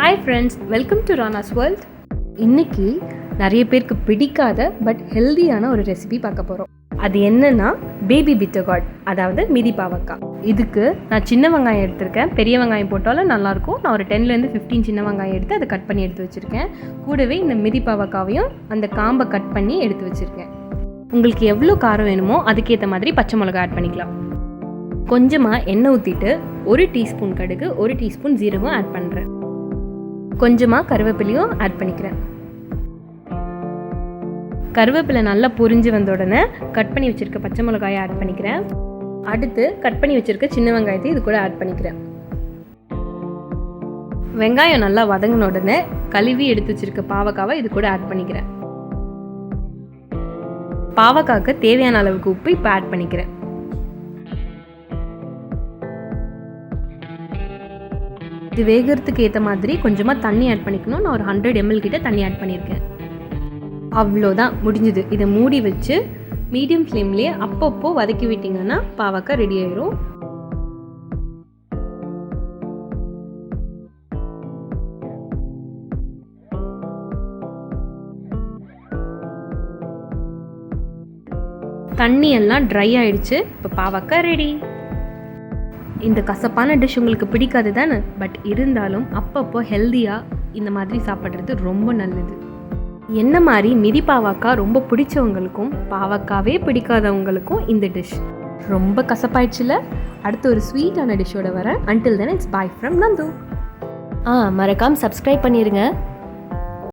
Hi friends welcome to Rana's world இன்னைக்கு நிறைய பேருக்கு பிடிக்காத பட் ஹெல்தியான ஒரு ரெசிபி பார்க்க போகிறோம் அது என்னன்னா பேபி பிட்டகாட் அதாவது மிதி பாவக்காய். இதுக்கு நான் சின்ன வெங்காயம் எடுத்திருக்கேன். பெரிய வெங்காயம் போட்டாலும் நல்லாயிருக்கும். நான் ஒரு டென்லேருந்து ஃபிஃப்டீன் சின்ன வெங்காயம் எடுத்து அதை கட் பண்ணி எடுத்து வச்சுருக்கேன். கூடவே இந்த மிதி பாவக்காவையும் அந்த காம்பை கட் பண்ணி எடுத்து வச்சுருக்கேன். உங்களுக்கு எவ்வளோ காரம் வேணுமோ அதுக்கேற்ற மாதிரி பச்சை மிளகா ஆட் பண்ணிக்கலாம். கொஞ்சமாக எண்ணெய் ஊற்றிட்டு ஒரு டீஸ்பூன் கடுகு ஒரு டீஸ்பூன் ஜீரகம் ஆட் பண்ணுறேன் கொஞ்சமாக கருவேப்பிலையும் ஆட் பண்ணிக்கிறேன். கருவேப்பிலை நல்லா பொரிஞ்சு வந்த உடனே கட் பண்ணி வச்சுருக்க பச்சை மிளகாயை ஆட் பண்ணிக்கிறேன். அடுத்து கட் பண்ணி வச்சுருக்க சின்ன வெங்காயத்தை இது கூட ஆட் பண்ணிக்கிறேன். வெங்காயம் நல்லா வதங்கின உடனே கழுவி எடுத்து வச்சுருக்க பாவக்காவை இது கூட ஆட் பண்ணிக்கிறேன். பாவக்காய்க்கு தேவையான அளவுக்கு உப்பு இப்போ ஆட் பண்ணிக்கிறேன். இது வேகிறதுக்கு ஏற்ற மாதிரி கொஞ்சமாக தண்ணி ஆட் பண்ணிக்கணும். நான் ஒரு ஹண்ட்ரட் எம்எல் கிட்ட தண்ணி ஆட் பண்ணியிருக்கேன் அவ்வளோதான் முடிஞ்சுது. இதை மூடி வச்சு மீடியம் ஃப்ளேம்லேயே அப்பப்போ வதக்கி விட்டிங்கன்னா பாவக்காய் ரெடி ஆயிரும். தண்ணி எல்லாம் ட்ரை ஆயிடுச்சு. இப்போ பாவக்காய் ரெடி இந்த கசப்பான டிஷ் உங்களுக்கு பிடிக்காது தானே? பட் இருந்தாலும் அப்பப்போ ஹெல்த்தியாக இந்த மாதிரி சாப்பிட்றது ரொம்ப நல்லது. என்ன மாதிரி மிதி பாவக்காய் ரொம்ப பிடிச்சவங்களுக்கும் பாவக்காவே பிடிக்காதவங்களுக்கும் இந்த டிஷ் ரொம்ப கசப்பாயிடுச்சுல? அடுத்து ஒரு ஸ்வீட்டான டிஷ்ஷோட வரேன். Until then it's bye from Nandu. ஆ மறக்காமல் சப்ஸ்கிரைப் பண்ணிடுங்க